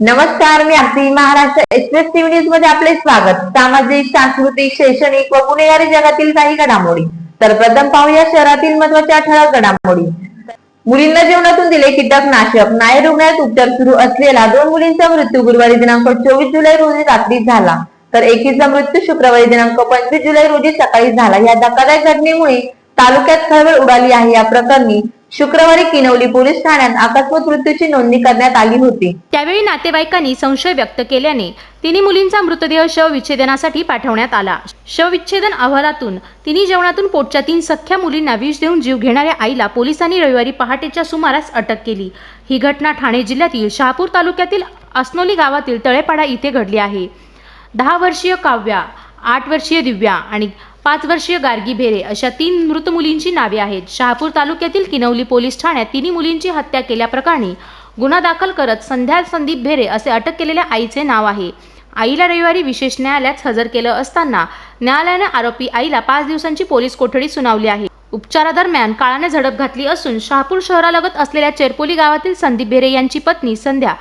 नमस्कार मी Aarti Maharashtra express TV न्यूजमध्ये आपले स्वागत. सामाजिक सांस्कृतिक शैक्षणिक व गुन्हेगारी जगातील काही घडामोडी. तर प्रथम पाहूया शहरातील महत्त्वाच्या ठळक घडामोडी. मुलींना जेवणातून दिले कीटकनाशक नायर रुग्णालयात उपचार सुरू असलेला दोन मुलींचा मृत्यू गुरुवारी दिनांक चोवीस जुलै रोजी रात्री झाला. तर एकीचा मृत्यू शुक्रवारी दिनांक पंचवीस जुलै रोजी सकाळी झाला. या धक्कादायक घटनेमुळे तालुक्यात खळबळ उडाली आहे. या प्रकरणी शुक्रवारी किनवली पोलीस ठाण्यात अकस्मात मृत्यूची नोंदणी करण्यात आली होती. त्यावेळी नातेवाईकांनी संशय व्यक्त केल्याने तिन्ही मुलींचा मृतदेह शवविच्छेदनासाठी पाठवण्यात आला. शवविच्छेदन अहवालातून तिन्ही जेवणातून पोटच्या तीन सख्या मुलींना विष देऊन जीव घेणाऱ्या आईला पोलिसांनी रविवारी पहाटेच्या सुमारास अटक केली. ही घटना ठाणे जिल्ह्यातील शहापूर तालुक्यातील असनोली गावातील तळेपाडा इथे घडली आहे. दहा वर्षीय काव्या आठ वर्षीय दिव्या आणि पाच वर्षीय गार्गी भेरे अशा तीन मृत मुलींची नावे आहेत. शहापूर तालुक्यातील किनवली पोलीस ठाण्यात तिन्ही मुलींची हत्या केल्याप्रकरणी गुन्हा दाखल करत संध्या संदीप भेरे असे अटक केलेल्या आईचे नाव आहे. आईला रविवारी विशेष न्यायालयात हजर केलं असताना न्यायालयाने आरोपी आईला पाच दिवसांची पोलीस कोठडी सुनावली आहे. उपचारादरम्यान काळाने झडप घातली असून शहापूर शहरालगत असलेल्या चेरपोली गावातील संदीप भेरे यांची पत्नी संध्या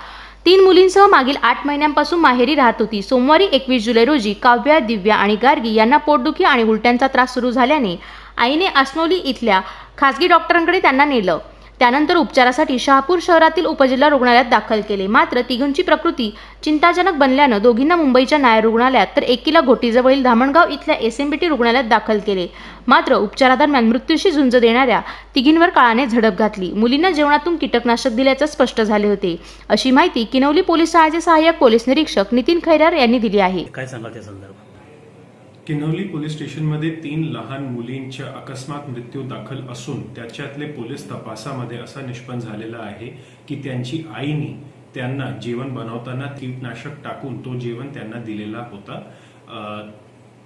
तीन मुलींसह मागील आठ महिन्यांपासून माहेरी राहत होती. सोमवारी एकवीस जुलै रोजी काव्या दिव्या आणि गार्गी यांना पोटदुखी आणि उलट्यांचा त्रास सुरू झाल्याने आईने आसनोली इथल्या खासगी डॉक्टरांकडे त्यांना नेलं. त्यानंतर उपचारासाठी शहापूर शहरातील उपजिल्हा रुग्णालयात दाखल केले. मात्र तिघांची प्रकृती चिंताजनक बनल्यानं दोघींना मुंबईच्या नायर रुग्णालयात तर एकीला घोटीजवळील धामणगाव इथल्या एस एम बी टी रुग्णालयात दाखल केले. मात्र उपचारादरम्यान मृत्यूशी झुंज देणाऱ्या तिघींवर काळाने झडप घातली. मुलींना जेवणातून कीटकनाशक दिल्याचं स्पष्ट झाले होते. अशी माहिती किनवली पोलीस ठाण्याचे सहाय्यक पोलीस निरीक्षक नितीन खैरार यांनी दिली आहे. काय सांगाल त्या संदर्भात? किन्हवली पोलीस स्टेशनमध्ये तीन लहान मुलींच्या अकस्मात मृत्यू दाखल असून त्याच्यातले पोलीस तपासामध्ये असा निष्पन्न झालेला आहे की त्यांची आईने त्यांना जेवण बनवताना कीटनाशक टाकून तो जेवण त्यांना दिलेला होता.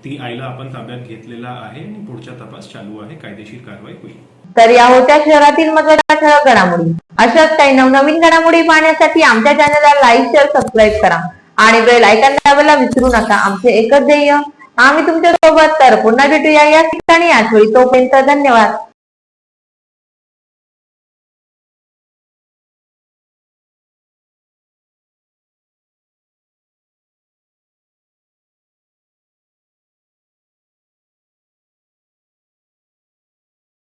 ती आईला आपण ताब्यात घेतलेला आहे आणि पुढचा तपास चालू आहे. कायदेशीर कारवाई होईल. तर या होत्या शहरातील महत्त्वाच्या ठळक घडामोडी. अशाच काही नवनवीन घडामोडी पाहण्यासाठी आमच्या चॅनलला लाईक शेअर सबस्क्राईब करा. आणि बेल ऐकायला दाबायला विसरू नका. आमचे एकच ध्येय आम्ही तुमच्यासोबत तर पुन्हा भेटूया. या ठिकाणी आठवडी तोपर्यंत धन्यवाद.